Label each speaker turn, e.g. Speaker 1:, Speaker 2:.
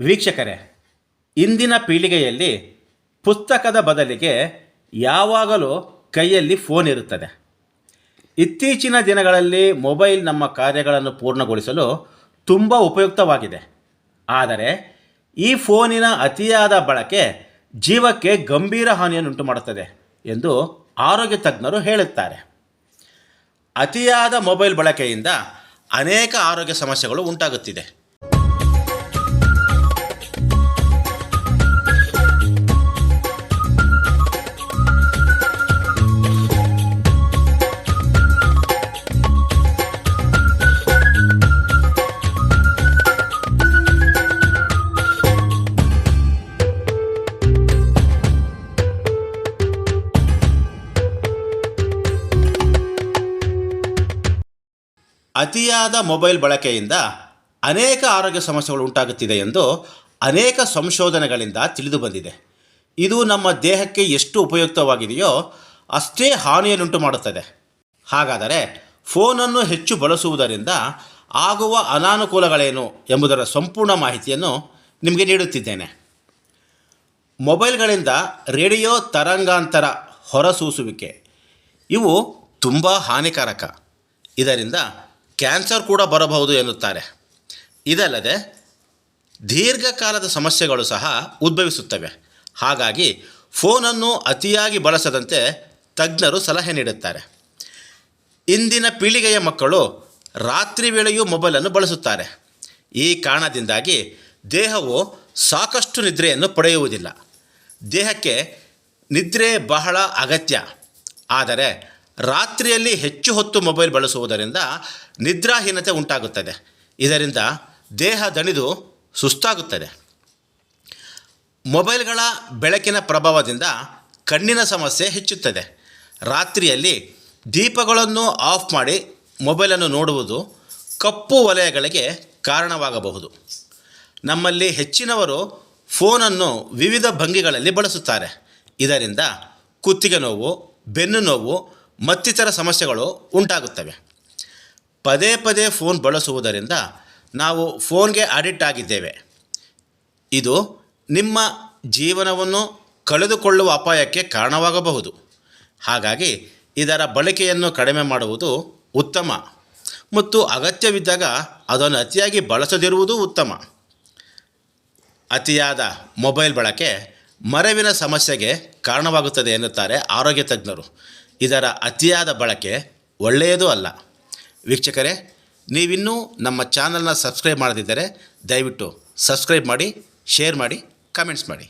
Speaker 1: ವೀಕ್ಷಕರೇ, ಇಂದಿನ ಪೀಳಿಗೆಯಲ್ಲಿ ಪುಸ್ತಕದ ಬದಲಿಗೆ ಯಾವಾಗಲೂ ಕೈಯಲ್ಲಿ ಫೋನ್ ಇರುತ್ತದೆ. ಇತ್ತೀಚಿನ ದಿನಗಳಲ್ಲಿ ಮೊಬೈಲ್ ನಮ್ಮ ಕಾರ್ಯಗಳನ್ನು ಪೂರ್ಣಗೊಳಿಸಲು ತುಂಬ ಉಪಯುಕ್ತವಾಗಿದೆ. ಆದರೆ ಈ ಫೋನಿನ ಅತಿಯಾದ ಬಳಕೆ ಜೀವಕ್ಕೆ ಗಂಭೀರ ಹಾನಿಯನ್ನುಂಟು ಮಾಡುತ್ತದೆ ಎಂದು ಆರೋಗ್ಯ ತಜ್ಞರು ಹೇಳುತ್ತಾರೆ. ಅತಿಯಾದ ಮೊಬೈಲ್ ಬಳಕೆಯಿಂದ ಅನೇಕ ಆರೋಗ್ಯ ಸಮಸ್ಯೆಗಳು ಉಂಟಾಗುತ್ತಿದೆ. ಅತಿಯಾದ ಮೊಬೈಲ್ ಬಳಕೆಯಿಂದ ಅನೇಕ ಆರೋಗ್ಯ ಸಮಸ್ಯೆಗಳು ಉಂಟಾಗುತ್ತಿದೆ ಎಂದು ಅನೇಕ ಸಂಶೋಧನೆಗಳಿಂದ ತಿಳಿದು ಬಂದಿದೆ. ಇದು ನಮ್ಮ ದೇಹಕ್ಕೆ ಎಷ್ಟು ಉಪಯುಕ್ತವಾಗಿದೆಯೋ ಅಷ್ಟೇ ಹಾನಿಯನ್ನುಂಟು ಮಾಡುತ್ತದೆ. ಹಾಗಾದರೆ ಫೋನನ್ನು ಹೆಚ್ಚು ಬಳಸುವುದರಿಂದ ಆಗುವ ಅನಾನುಕೂಲಗಳೇನು ಎಂಬುದರ ಸಂಪೂರ್ಣ ಮಾಹಿತಿಯನ್ನು ನಿಮಗೆ ನೀಡುತ್ತಿದ್ದೇನೆ. ಮೊಬೈಲ್ಗಳಿಂದ ರೇಡಿಯೋ ತರಂಗಾಂತರ ಹೊರಸೂಸುವಿಕೆ. ಇವು ತುಂಬ ಹಾನಿಕಾರಕ. ಇದರಿಂದ ಕ್ಯಾನ್ಸರ್ ಕೂಡ ಬರಬಹುದು ಎನ್ನುತ್ತಾರೆ. ಇದಲ್ಲದೆ ದೀರ್ಘಕಾಲದ ಸಮಸ್ಯೆಗಳು ಸಹ ಉದ್ಭವಿಸುತ್ತವೆ. ಹಾಗಾಗಿ ಫೋನನ್ನು ಅತಿಯಾಗಿ ಬಳಸದಂತೆ ತಜ್ಞರು ಸಲಹೆ ನೀಡುತ್ತಾರೆ. ಇಂದಿನ ಪೀಳಿಗೆಯ ಮಕ್ಕಳು ರಾತ್ರಿ ವೇಳೆಯೂ ಮೊಬೈಲನ್ನು ಬಳಸುತ್ತಾರೆ. ಈ ಕಾರಣದಿಂದಾಗಿ ದೇಹವು ಸಾಕಷ್ಟು ನಿದ್ರೆಯನ್ನು ಪಡೆಯುವುದಿಲ್ಲ. ದೇಹಕ್ಕೆ ನಿದ್ರೆ ಬಹಳ ಅಗತ್ಯ. ಆದರೆ ರಾತ್ರಿಯಲ್ಲಿ ಹೆಚ್ಚು ಹೊತ್ತು ಮೊಬೈಲ್ ಬಳಸುವುದರಿಂದ ನಿದ್ರಾಹೀನತೆ ಉಂಟಾಗುತ್ತದೆ. ಇದರಿಂದ ದೇಹ ದಣಿದು ಸುಸ್ತಾಗುತ್ತದೆ. ಮೊಬೈಲ್ಗಳ ಬೆಳಕಿನ ಪ್ರಭಾವದಿಂದ ಕಣ್ಣಿನ ಸಮಸ್ಯೆ ಹೆಚ್ಚುತ್ತದೆ. ರಾತ್ರಿಯಲ್ಲಿ ದೀಪಗಳನ್ನು ಆಫ್ ಮಾಡಿ ಮೊಬೈಲನ್ನು ನೋಡುವುದು ಕಪ್ಪು ವಲಯಗಳಿಗೆ ಕಾರಣವಾಗಬಹುದು. ನಮ್ಮಲ್ಲಿ ಹೆಚ್ಚಿನವರು ಫೋನನ್ನು ವಿವಿಧ ಭಂಗಿಗಳಲ್ಲಿ ಬಳಸುತ್ತಾರೆ. ಇದರಿಂದ ಕುತ್ತಿಗೆ ನೋವು, ಬೆನ್ನು ನೋವು ಮತ್ತಿತರ ಸಮಸ್ಯೆಗಳು ಉಂಟಾಗುತ್ತವೆ. ಪದೇ ಪದೇ ಫೋನ್ ಬಳಸುವುದರಿಂದ ನಾವು ಫೋನ್ಗೆ ಅಡಿಕ್ಟ್ ಆಗಿದ್ದೇವೆ. ಇದು ನಿಮ್ಮ ಜೀವನವನ್ನು ಕಳೆದುಕೊಳ್ಳುವ ಅಪಾಯಕ್ಕೆ ಕಾರಣವಾಗಬಹುದು. ಹಾಗಾಗಿ ಇದರ ಬಳಕೆಯನ್ನು ಕಡಿಮೆ ಮಾಡುವುದು ಉತ್ತಮ. ಮತ್ತು ಅಗತ್ಯವಿದ್ದಾಗ ಅದನ್ನು ಅತಿಯಾಗಿ ಬಳಸದಿರುವುದು ಉತ್ತಮ. ಅತಿಯಾದ ಮೊಬೈಲ್ ಬಳಕೆ ಮರವಿನ ಸಮಸ್ಯೆಗೆ ಕಾರಣವಾಗುತ್ತದೆ ಎನ್ನುತ್ತಾರೆ ಆರೋಗ್ಯ ತಜ್ಞರು. ಇದರ ಅತಿಯಾದ ಬಳಕೆ ಒಳ್ಳೆಯದೂ ಅಲ್ಲ. ವೀಕ್ಷಕರೇ, ನೀವಿನ್ನೂ ನಮ್ಮ ಚಾನಲ್ನ ಸಬ್ಸ್ಕ್ರೈಬ್ ಮಾಡದಿದ್ದರೆ ದಯವಿಟ್ಟು ಸಬ್ಸ್ಕ್ರೈಬ್ ಮಾಡಿ, ಶೇರ್ ಮಾಡಿ, ಕಮೆಂಟ್ಸ್ ಮಾಡಿ.